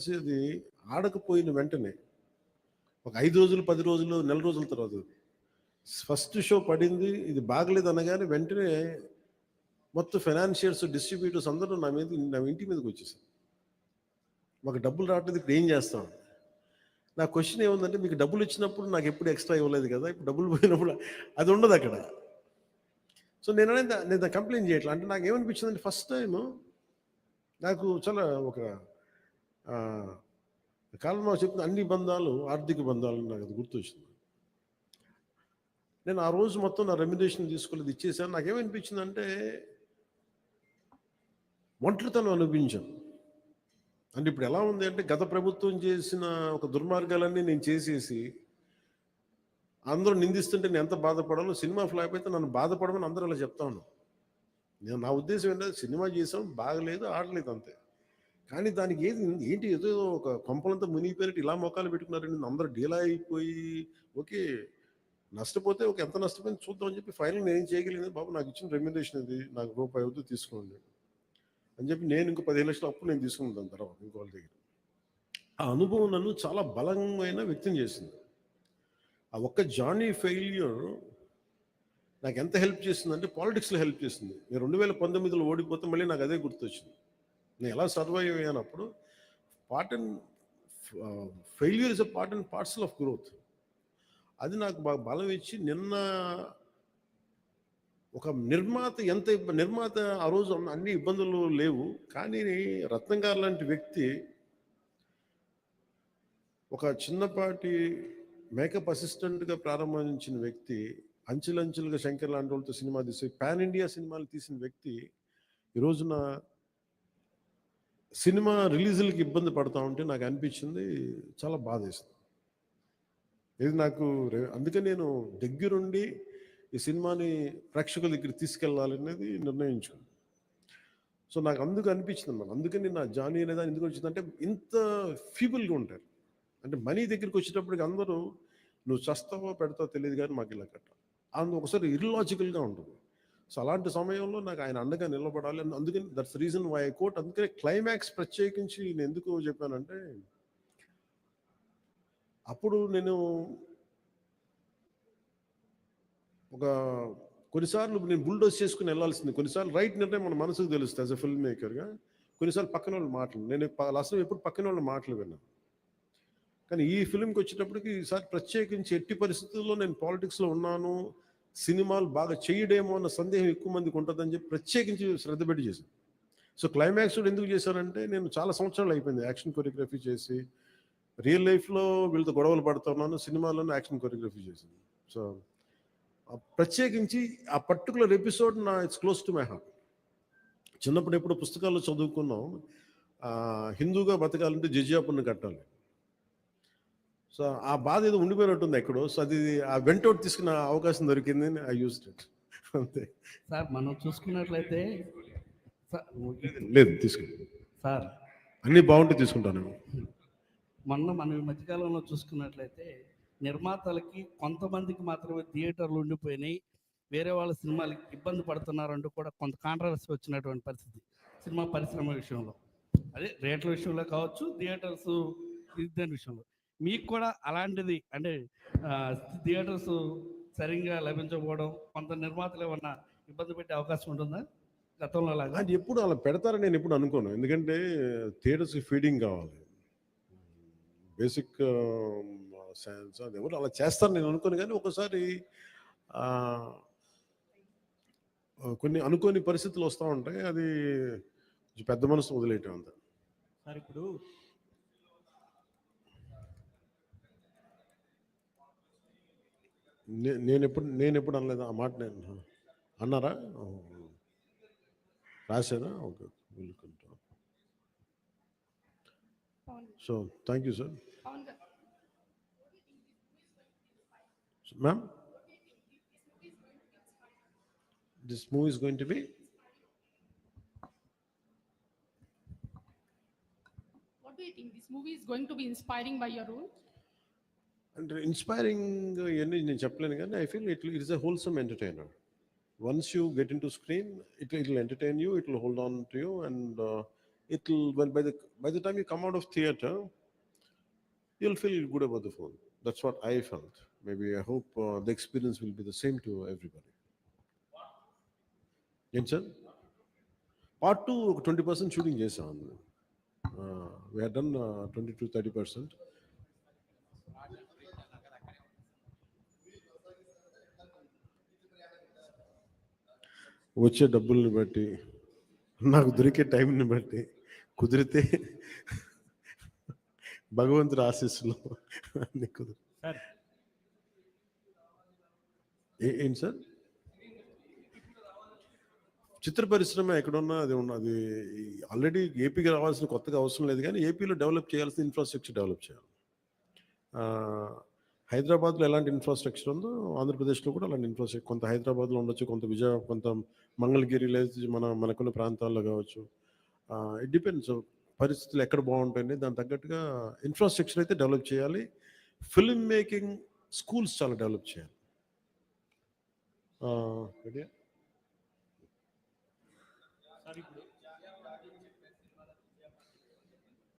వచ్చేది ఆడకపోయిన వెంటనే. ఒక ఐదు రోజులు పది రోజులు నెల రోజుల తర్వాత. ఫస్ట్ షో పడింది ఇది బాగలేదు అనగానే వెంటనే మొత్తం ఫైనాన్షియర్స్ డిస్ట్రిబ్యూటర్స్ అందరూ నా మీద నా ఇంటి మీదకి వచ్చేసారు. మాకు డబ్బులు రావట్లేదు ఇప్పుడు ఏం చేస్తాం? నా క్వశ్చన్ ఏముందంటే మీకు డబ్బులు ఇచ్చినప్పుడు నాకు ఎప్పుడు ఎక్స్ట్రా ఇవ్వలేదు కదా ఇప్పుడు డబ్బులు పోయినప్పుడు అది ఉండదు అక్కడ. సో నేను అనేది నేను కంప్లైంట్ చేయట్లా. అంటే నాకు ఏమనిపించింది అంటే ఫస్ట్ టైం నాకు చాలా ఒక కాలంలో చెప్పిన అన్ని బంధాలు ఆర్థిక బంధాలు నాకు అది గుర్తొచ్చింది. నేను ఆ రోజు మొత్తం నా రెమ్యునేషన్ తీసుకోలేదు ఇచ్చేసాను. నాకేమనిపించింది అంటే ఒంటరితనం అనిపించాను అంటే ఇప్పుడు ఎలా ఉంది అంటే గత ప్రభుత్వం చేసిన ఒక దుర్మార్గాలన్నీ నేను చేసేసి అందరూ నిందిస్తుంటే నేను ఎంత బాధపడాలో సినిమా ఫ్లాప్ అయితే నన్ను బాధపడమని అందరూ అలా చెప్తాను నేను నా ఉద్దేశం ఏంటంటే సినిమా చేసాం బాగలేదు ఆడలేదు అంతే. కానీ దానికి ఏది ఏంటి ఏదో ఒక కొంపలంతా మునిగిపోయినట్టు ఇలా మొక్కలు పెట్టుకున్నారండి. అందరూ డీలా అయిపోయి ఓకే నష్టపోతే ఒక ఎంత నష్టపోయింది చూద్దామని చెప్పి ఫైనల్ నేను చేయగలిగింది బాబు నాకు ఇచ్చిన రెమ్యునేషన్ ఇది నాకు రూపాయి వద్దు తీసుకోండి అని చెప్పి నేను ఇంకో పదిహేను లక్షలు అప్పు నేను తీసుకున్నాను దాని తర్వాత ఇంకో వాళ్ళ దగ్గర. ఆ అనుభవం నన్ను చాలా బలమైన వ్యక్తం చేసింది. ఆ ఒక్క జానీ ఫెయిల్యూర్ నాకు ఎంత హెల్ప్ చేసిందంటే పాలిటిక్స్లో హెల్ప్ చేసింది. నేను రెండు వేల పంతొమ్మిదిలో ఓడిపోతే మళ్ళీ నాకు అదే గుర్తొచ్చింది. నేను ఎలా survive అయ్యానప్పుడు part and failure is a part and parcel of growth అది నాకు బాగా బలం ఇచ్చి నిన్న ఒక నిర్మాత ఎంత నిర్మాత ఆ రోజు అన్ని ఇబ్బందులు లేవు. కానీ రత్నం గారు లాంటి వ్యక్తి ఒక చిన్నపాటి మేకప్ అసిస్టెంట్గా ప్రారంభించిన వ్యక్తి అంచెలంచెలుగా శంకర్ లాంటి వాళ్ళతో సినిమా తీసి పాన్ ఇండియా సినిమాలు తీసిన వ్యక్తి ఈ రోజున సినిమా రిలీజులకి ఇబ్బంది పడతా ఉంటే నాకు అనిపించింది చాలా బాధ వేసింది ఇది నాకు అందుకే నేను దగ్గరుండి ఈ సినిమాని ప్రేక్షకుల దగ్గర తీసుకెళ్ళాలనేది నిర్ణయించుకున్నాను సో నాకు అందుకు అనిపించింది అన్నమాట. అందుకని నా జానీ అనేది ఎందుకు వచ్చిందంటే ఇంత ఫీబుల్గా ఉంటారు. అంటే మనీ దగ్గరికి వచ్చేటప్పటికి అందరూ నువ్వు చస్తావో పెడతావో తెలియదు కానీ మాకు ఇలా కట్ట అందు ఒకసారి ఇర్లాజికల్గా ఉంటుంది. సో అలాంటి సమయంలో నాకు ఆయన అండగా నిలబడాలి. అని అందుకని దట్స్ రీజన్ వై కోట్ అందుకనే క్లైమాక్స్ ప్రత్యేకించి నేను ఎందుకు చెప్పానంటే అప్పుడు నేను ఒక కొన్నిసార్లు నేను బుల్డోస్ చేసుకుని వెళ్ళాల్సింది. కొన్నిసార్లు రైట్ నిర్ణయం మన మనసుకు తెలుస్తుంది యాజ్ అ ఫిల్మ్ మేకర్గా కొన్నిసార్లు పక్కన వాళ్ళు మాటలు. నేను లాస్ట్ ఎప్పుడు పక్కన వాళ్ళ మాటలు విన్నాను కానీ ఈ ఫిల్మ్కి వచ్చేటప్పటికి ఈసారి ప్రత్యేకించి ఎట్టి పరిస్థితుల్లో నేను పాలిటిక్స్లో ఉన్నాను. సినిమాలు బాగా చేయడేమో అన్న సందేహం ఎక్కువ మందికి ఉంటుందని చెప్పి ప్రత్యేకించి శ్రద్ధ పెట్టి చేశాను సో క్లైమాక్స్ కూడా ఎందుకు చేశానంటే నేను చాలా సంవత్సరాలు అయిపోయింది యాక్షన్ కొరియోగ్రఫీ చేసి రియల్ లైఫ్లో వీళ్ళతో గొడవలు పడుతున్నాను సినిమాలోనే యాక్షన్ కొరియోగ్రఫీ చేసింది. సో ప్రత్యేకించి ఆ పర్టికులర్ ఎపిసోడ్ నా it's close to my heart చిన్నప్పుడు ఎప్పుడు పుస్తకాల్లో చదువుకున్నాం హిందూగా బతకాలంటే జిజియాపుని కట్టాలి. సో ఆ బాధ ఏదో ఉండిపోయినట్టుంది ఎక్కడో. సో అది ఆ వెంటౌట్ తీసుకున్న అవకాశం దొరికింది ఐ యూస్డ్ ఇట్ అంతే. సార్ మనం చూసుకున్నట్లయితే సార్ లేదు తీసుకుంటా సార్. అన్నీ బాగుంటే తీసుకుంటాను. మొన్న మనం ఈ మధ్యకాలంలో చూసుకున్నట్లయితే నిర్మాతలకి కొంతమందికి మాత్రమే థియేటర్లు ఉండిపోయినాయి. వేరే వాళ్ళ సినిమాలకి ఇబ్బంది పడుతున్నారంటూ కూడా కొంత కాంట్రవర్సీ వచ్చినటువంటి పరిస్థితి సినిమా పరిశ్రమ విషయంలో. అదే రేట్ల విషయంలో కావచ్చు థియేటర్స్ దాని విషయంలో. మీకు కూడా అలాంటిది అంటే థియేటర్స్ సరిగ్గా లభించకపోవడం కొంత నిర్మాతలు ఏమన్నా ఇబ్బంది పెట్టే అవకాశం ఉంటుందా? గతంలో లాగా అది ఎప్పుడు అలా పెడతారని నేను ఎప్పుడు అనుకోను. ఎందుకంటే థియేటర్స్కి ఫీడింగ్ కావాలి. బేసిక్ సైన్స్ అది ఎవరు అలా చేస్తారు నేను అనుకోను. కానీ ఒకసారి ఆ, కొన్ని అనుకోని పరిస్థితులు వస్తూ ఉంటాయి. అది పెద్ద మనసు వదిలేయటం అంత. సార్ ఇప్పుడు నేను ఎప్పుడు నేను ఎప్పుడు అనలేదు ఆ మాట నేను అన్నారా ఓ. రాశారా okay welcome so thank you sir ma'am this movie is going to be What do you think? This movie is going to be inspiring by your role? అంటే ఇన్స్పైరింగ్ ఇవన్నీ నేను చెప్పలేను కానీ I feel it it is a wholesome entertainer once you get in to screen it it will entertain you it will hold on to you and it'll well by the by the time you come out of theater, you'll feel good about the film. That's what I felt. Maybe I hope uh, the experience will be the same to everybody. ఏం sir part two ఒక twenty percent shooting చేసాం we're done twenty to thirty percent వచ్చే డబ్బుల్ని బట్టి నాకు దొరికే టైంని బట్టి కుదిరితే భగవంతుడి ఆశీస్సులు అన్ని కుదిరి. ఏంటి సార్? చిత్ర పరిశ్రమ ఎక్కడున్నా అది ఉన్న అది ఆల్రెడీ ఏపీకి రావాల్సిన కొత్తగా అవసరం లేదు కానీ ఏపీలో డెవలప్ చేయాల్సిన ఇన్ఫ్రాస్ట్రక్చర్ డెవలప్ చేయాలి. హైదరాబాద్లో ఎలాంటి ఇన్ఫ్రాస్ట్రక్చర్ ఉందో ఆంధ్రప్రదేశ్లో కూడా అలాంటి ఇన్ఫ్రాస్ట్రక్చర్ కొంత హైదరాబాద్లో ఉండొచ్చు కొంత విజయ కొంత మంగళగిరి లేదా మన మనకున్న ప్రాంతాల్లో కావచ్చు. ఇట్ డిపెండ్స్ పరిస్థితులు ఎక్కడ బాగుంటాయండి దాని తగ్గట్టుగా ఇన్ఫ్రాస్ట్రక్చర్ అయితే డెవలప్ చేయాలి. ఫిల్మ్ మేకింగ్ స్కూల్స్ చాలా డెవలప్ చేయాలి. ఆ, రెడీయా? సార్ ఇప్పుడు